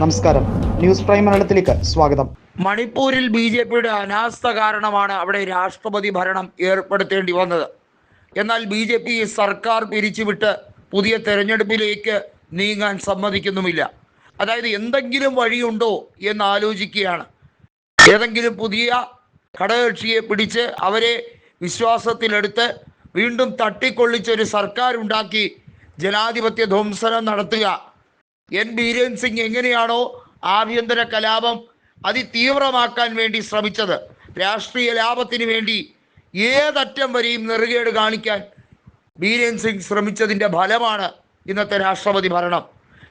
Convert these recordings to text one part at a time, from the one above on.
നമസ്കാരം. News prime മലയാളത്തിലേക്ക് സ്വാഗതം. മണിപ്പൂരിൽ ബി ജെ പിയുടെ അനാസ്ഥ കാരണമാണ് അവിടെ രാഷ്ട്രപതി ഭരണം ഏർപ്പെടുത്തേണ്ടി വന്നത്. എന്നാൽ ബി ജെ പി സർക്കാർ പിരിച്ചുവിട്ട് പുതിയ തെരഞ്ഞെടുപ്പിലേക്ക് നീങ്ങാൻ സമ്മതിക്കുന്നുമില്ല. അതായത് എന്തെങ്കിലും വഴിയുണ്ടോ എന്ന് ആലോചിക്കുകയാണ്. ഏതെങ്കിലും പുതിയ ഘടകകക്ഷിയെ പിടിച്ച് അവരെ വിശ്വാസത്തിലെടുത്ത് വീണ്ടും തട്ടിക്കൊള്ളിച്ചൊരു സർക്കാർ ഉണ്ടാക്കി ജനാധിപത്യ ധ്വംസനം നടത്തുക എൻ ബീരേൻ സിംഗ് എങ്ങനെയാണോ ആഭ്യന്തര കലാപം അതിതീവ്രമാക്കാൻ വേണ്ടി ശ്രമിച്ചത്. രാഷ്ട്രീയ ലാഭത്തിന് വേണ്ടി ഏതറ്റം വരെയും നെറുകേട് കാണിക്കാൻ ബീരേൻ സിംഗ് ശ്രമിച്ചതിന്റെ ഫലമാണ് ഇന്നത്തെ രാഷ്ട്രപതി ഭരണം.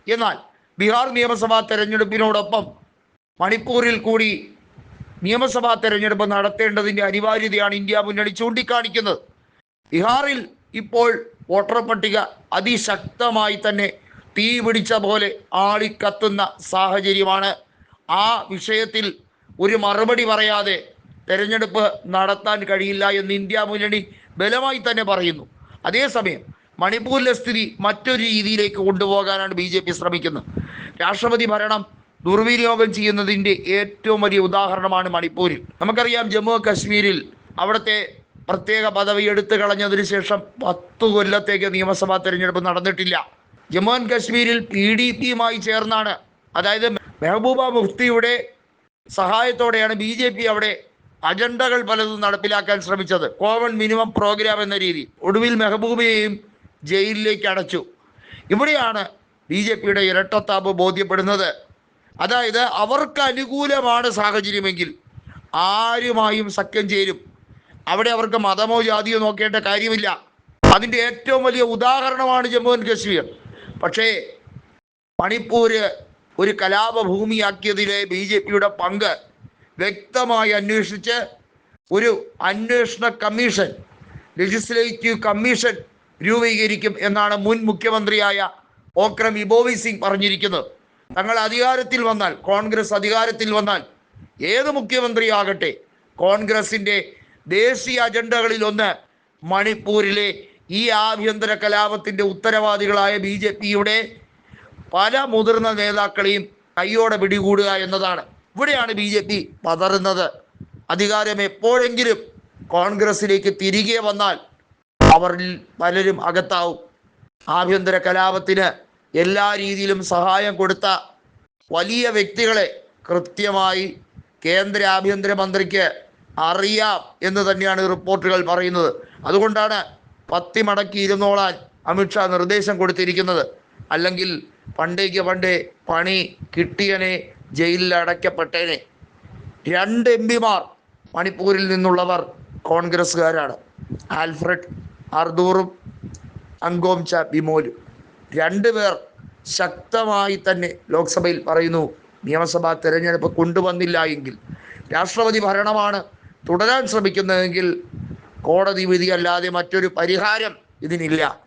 എന്നാൽ ബീഹാർ നിയമസഭാ തെരഞ്ഞെടുപ്പിനോടൊപ്പം മണിപ്പൂരിൽ കൂടി നിയമസഭാ തെരഞ്ഞെടുപ്പ് നടത്തേണ്ടതിന്റെ അനിവാര്യതയാണ് ഇന്ത്യ മുന്നണി ചൂണ്ടിക്കാണിക്കുന്നത്. ബീഹാറിൽ ഇപ്പോൾ വോട്ടർ പട്ടിക അതിശക്തമായി തന്നെ തീ പിടിച്ച പോലെ ആളിക്കത്തുന്ന സാഹചര്യമാണ്. ആ വിഷയത്തിൽ ഒരു മറുപടി പറയാതെ തെരഞ്ഞെടുപ്പ് നടത്താൻ കഴിയില്ല എന്ന് ഇന്ത്യ മുന്നണി ബലമായി തന്നെ പറയുന്നു. അതേസമയം മണിപ്പൂരിലെ സ്ഥിതി മറ്റൊരു രീതിയിലേക്ക് കൊണ്ടുപോകാനാണ് ബി ജെ പി ശ്രമിക്കുന്നത്. രാഷ്ട്രപതി ഭരണം ദുർവിനിയോഗം ചെയ്യുന്നതിന്റെ ഏറ്റവും വലിയ ഉദാഹരണമാണ് മണിപ്പൂരിൽ. നമുക്കറിയാം ജമ്മു കശ്മീരിൽ അവിടുത്തെ പ്രത്യേക പദവി എടുത്തു കളഞ്ഞതിന് ശേഷം പത്തു കൊല്ലത്തേക്ക് നിയമസഭാ തെരഞ്ഞെടുപ്പ് നടന്നിട്ടില്ല. ജമ്മു ആൻഡ് കശ്മീരിൽ പി ഡി പിയുമായി ചേർന്നാണ്. അതായത് മെഹബൂബ മുഫ്തിയുടെ സഹായത്തോടെയാണ് ബി ജെ പി അവിടെ അജണ്ടകൾ പലതും നടപ്പിലാക്കാൻ ശ്രമിച്ചത്. കോമൺ മിനിമം പ്രോഗ്രാം എന്ന രീതി. ഒടുവിൽ മെഹബൂബയെയും ജയിലിലേക്ക് അടച്ചു. ഇവിടെയാണ് ബി ജെ പിയുടെ ഇരട്ടത്താപ്പ് ബോധ്യപ്പെടുന്നത്. അതായത് അവർക്ക് അനുകൂലമാണ് സാഹചര്യമെങ്കിൽ ആരുമായും സഖ്യം ചേരും. അവിടെ അവർക്ക് മതമോ ജാതിയോ നോക്കേണ്ട കാര്യമില്ല. അതിന്റെ ഏറ്റവും വലിയ ഉദാഹരണമാണ് ജമ്മു ആൻഡ് കശ്മീർ. പക്ഷേ മണിപ്പൂര് ഒരു കലാപഭൂമിയാക്കിയതിലെ ബി ജെ പിയുടെ പങ്ക് വ്യക്തമായി അന്വേഷിച്ച് ഒരു അന്വേഷണ കമ്മീഷൻ ലെജിസ്ലേറ്റീവ് കമ്മീഷൻ രൂപീകരിക്കും എന്നാണ് മുൻ മുഖ്യമന്ത്രിയായ ഓക്രം ഇബോവി സിംഗ് പറഞ്ഞിരിക്കുന്നത്. തങ്ങൾ അധികാരത്തിൽ വന്നാൽ കോൺഗ്രസ് അധികാരത്തിൽ വന്നാൽ ഏത് മുഖ്യമന്ത്രിയാകട്ടെ കോൺഗ്രസിന്റെ ദേശീയ അജണ്ടകളിലൊന്ന് മണിപ്പൂരിലെ ഈ ആഭ്യന്തര കലാപത്തിന്റെ ഉത്തരവാദികളായ ബി ജെ പിയുടെ പല മുതിർന്ന നേതാക്കളെയും കൈയോടെ പിടികൂടുക എന്നതാണ്. ഇവിടെയാണ് ബി ജെ പി പതറുന്നത്. അധികാരം എപ്പോഴെങ്കിലും കോൺഗ്രസിലേക്ക് തിരികെ വന്നാൽ അവരിൽ പലരും അകത്താവും. ആഭ്യന്തര കലാപത്തിന് എല്ലാ രീതിയിലും സഹായം കൊടുത്ത വലിയ വ്യക്തികളെ കൃത്യമായി കേന്ദ്ര ആഭ്യന്തര മന്ത്രിക്ക് അറിയാം എന്ന് തന്നെയാണ് റിപ്പോർട്ടുകൾ പറയുന്നത്. അതുകൊണ്ടാണ് പത്തി മടക്കി ഇരുന്നോളാൻ അമിത്ഷാ നിർദ്ദേശം കൊടുത്തിരിക്കുന്നത്. അല്ലെങ്കിൽ പണ്ടേക്ക് പണ്ടേ പണി കിട്ടിയനെ ജയിലിൽ അടയ്ക്കപ്പെട്ടേനെ. രണ്ട് എം പിമാർ മണിപ്പൂരിൽ നിന്നുള്ളവർ കോൺഗ്രസ്സുകാരാണ്. ആൽഫ്രഡ് അർദൂറും അങ്കോം ച ബിമോലും രണ്ടുപേർ ശക്തമായി തന്നെ ലോക്സഭയിൽ പറയുന്നു നിയമസഭാ തെരഞ്ഞെടുപ്പ് കൊണ്ടുവന്നില്ല എങ്കിൽ. രാഷ്ട്രപതി ഭരണമാണ് തുടരാൻ ശ്രമിക്കുന്നതെങ്കിൽ കോടതി വിധി അല്ലാതെ മറ്റൊരു പരിഹാരം ഇതിനില്ല.